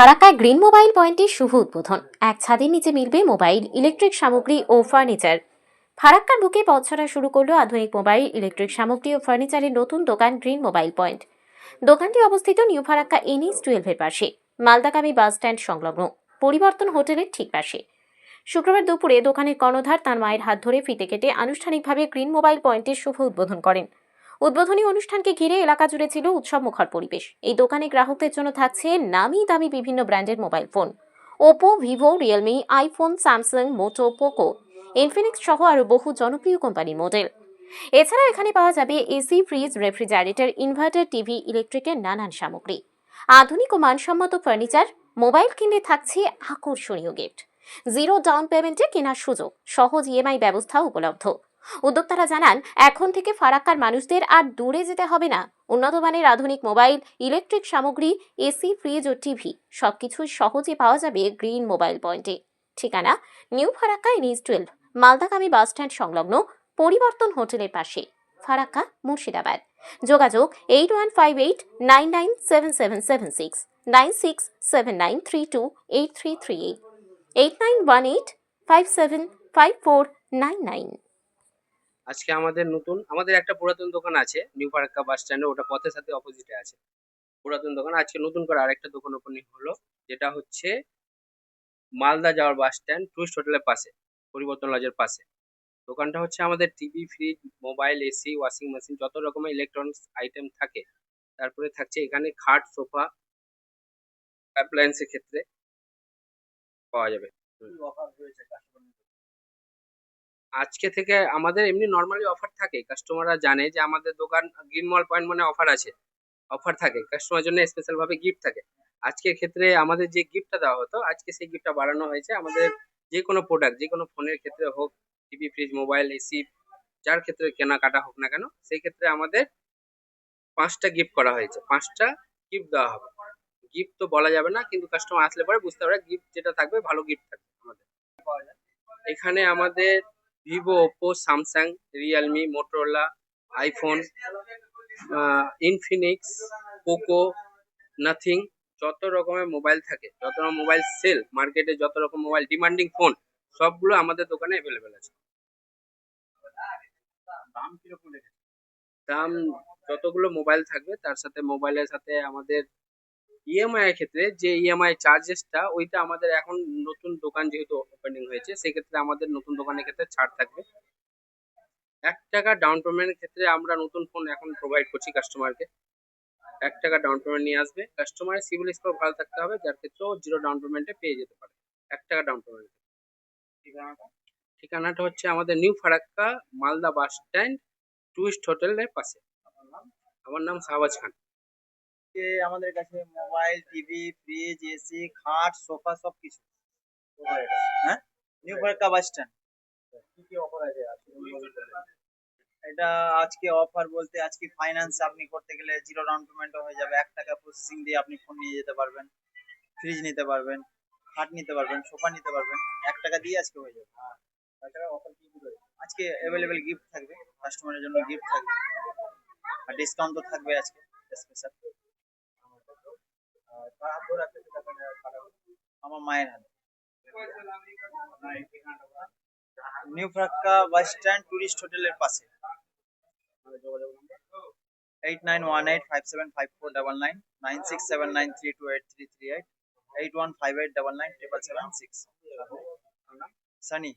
ফারাক্কায় green mobile পয়েন্টের শুভ উদ্বোধন। এক ছাদের নিচে মিলবে মোবাইল, ইলেকট্রিক সামগ্রী ও ফার্নিচার। ফারাক্কার বুকে পথ শুরু করল আধুনিক মোবাইল, ইলেকট্রিক সামগ্রী ও ফার্নিচারের নতুন দোকান গ্রিন মোবাইল পয়েন্ট। দোকানটি অবস্থিত নিউ ফারাক্কা এনএস টুয়েলভের পাশে, মালদাগামী বাস স্ট্যান্ড সংলগ্ন, পরিবর্তন হোটেলের ঠিক পাশে। শুক্রবার দুপুরে দোকানের কর্ণধার তার মায়ের হাত ধরে ফিতে কেটে আনুষ্ঠানিকভাবে গ্রিন মোবাইল পয়েন্টের শুভ উদ্বোধন করেন। উদ্বোধনী অনুষ্ঠানকে ঘিরে এলাকা জুড়ে ছিল উৎসব মুখর পরিবেশ। এই দোকানে গ্রাহকদের জন্য থাকছে নামি দামি বিভিন্ন ব্র্যান্ডের mobile phone. Oppo, Vivo, Realme, iPhone, Samsung, Moto, Poco, Infinix সহ আরও বহু জনপ্রিয় কোম্পানির মডেল। এছাড়া এখানে পাওয়া যাবে AC, fridge, refrigerator, inverter, TV, ইলেকট্রিকের নানান সামগ্রী। আধুনিক ও মানসম্মত ফার্নিচার, মোবাইল কিনলে থাকছে আকর্ষণীয় গিফট। জিরো ডাউন পেমেন্টে কেনার সুযোগ, সহজ ইএমআই ব্যবস্থা উপলব্ধ। উদ্যোক্তারা জানান, এখন থেকে ফারাক্কার মানুষদের আর দূরে যেতে হবে না। উন্নত মানের আধুনিক মোবাইল, ইলেকট্রিক সামগ্রী, এসি, ফ্রিজ ও টিভি, সবকিছুই সহজে পাওয়া যাবে গ্রিন মোবাইল পয়েন্টে। ঠিকানা, নিউ ফারাক্কা এনএস টুয়েলভ, মালদাগামী বাস স্ট্যান্ড সংলগ্ন পরিবর্তন হোটেলের পাশে। ফারাক্কা, মুর্শিদাবাদ। যোগাযোগ eight one five eight nine nine seven seven seven six, nine six seven nine three two eight three three eight eight nine one eight five seven five four nine nine. আজকে আমাদের নতুন, আমাদের একটা পুরাতন দোকান আছে নিউ ফারাক্কা বাস স্ট্যান্ডে ওটা পথের সাথে অপোজিটে আছে। পুরাতন দোকান, আজকে নতুন করে আরেকটা দোকান ওপেনিং হলো, যেটা হচ্ছে মালদা যাওয়ার বাস স্ট্যান্ড টুরিস্ট হোটেলের পাশে, পরিবর্তন লজের পাশে। দোকানটা হচ্ছে আমাদের TV fridge mobile AC washing machine যত রকমের ইলেকট্রনিক্স আইটেম থাকে, তারপরে থাকছে এখানে খাট, সোফা অ্যাপ্লায়েন্সের ক্ষেত্রে পাওয়া যাবে। আজকে থেকে আমাদের এমনি নর্মালি অফার থাকে। কাস্টমাররা জানে যে আমাদের দোকান গ্রিন মল পয়েন্ট মানে অফার আছে। অফার থাকে। কাস্টমার জন্য স্পেশাল ভাবে গিফট থাকে। আজকের ক্ষেত্রে আমাদের যে গিফটটা দেওয়া হতো, আজকে সেই গিফটটা বাড়ানো হয়েছে। আমাদের যে কোনো প্রোডাক্ট যে কোনো ফোনের ক্ষেত্রে হোক টিভি ফ্রিজ মোবাইল এসি যার ক্ষেত্রে কেনাকাটা হোক না কেন, সেই ক্ষেত্রে আমাদের পাঁচটা গিফট করা হয়েছে। পাঁচটা গিফট দেওয়া হবে। গিফট তো বলা যাবে না, কিন্তু কাস্টমার আসলে পরে বুঝতে পারবে গিফট যেটা থাকবে, ভালো গিফট থাকবে আমাদের। এখানে আমাদের Vivo Oppo Samsung Realme Motorola iPhone Infinix Poco Nothing যত রকমের মোবাইল থাকে যত রকম মোবাইল সেল মার্কেটে যত রকম মোবাইল ডিমান্ডিং ফোন সবগুলো আমাদের দোকানে অ্যাভেলেবেল আছে। দাম কীরকম দাম যতগুলো মোবাইল থাকবে তার সাথে মোবাইলের সাথে আমাদের ইএমআই এর ক্ষেত্রে যে ইএমআই চার্জেসটা ওইটা আমাদের এখন নতুন দোকান যেহেতু ওপেনিং হয়েছে, সেক্ষেত্রে আমাদের নতুন দোকানের ক্ষেত্রে ছাড় থাকবে। এক টাকা ডাউন পেমেন্টের ক্ষেত্রে আমরা নতুন ফোন এখন প্রোভাইড করছি কাস্টমারকে এক টাকা ডাউন পেমেন্ট নিয়ে আসবে। কাস্টমারের সিভিল স্কোর ভালো থাকতে হবে, যার ক্ষেত্রেও জিরো ডাউন পেমেন্টে পেয়ে যেতে পারে। এক টাকা ডাউন পেমেন্ট ঠিকানাটা? ঠিকানাটা হচ্ছে আমাদের new Farakka, Malda bus stand tourist হোটেলের পাশে। আমার নাম শাহবাজ খান। যে আমাদের কাছে মোবাইল টিভি ফ্রিজ এসি খাট সোফা সব কিছু হ্যাঁ? নিউ ফারাক্কা বাস স্ট্যান্ড কি কি অফার আছে এটা আজকে অফার বলতে আজকে ফাইন্যান্স আপনি করতে গেলে জিরো ডাউন পেমেন্ট হয়ে যাবে। এক টাকা প্রসেসিং দিয়ে আপনি ফোন নিয়ে যেতে পারবেন ফ্রিজ নিতে পারবেন খাট নিতে পারবেন সোফা নিতে পারবেন। এক টাকা দিয়ে আজকে হয়ে যাবে। তাছাড়া অফার কি আজকে অ্যাভেলেবেল গিফট থাকবে। কাস্টমারের জন্য গিফট থাকবে। আর ডিসকাউন্ট তো থাকবে আজকে। স্পেশাল আমার মায়ের হাতে। New Farakka bus stand tourist হোটেলের পাশে। Eight nine one eight five seven five four double nine nine six seven nine three two eight three three eight eight one five eight double nine triple seven six Sunny?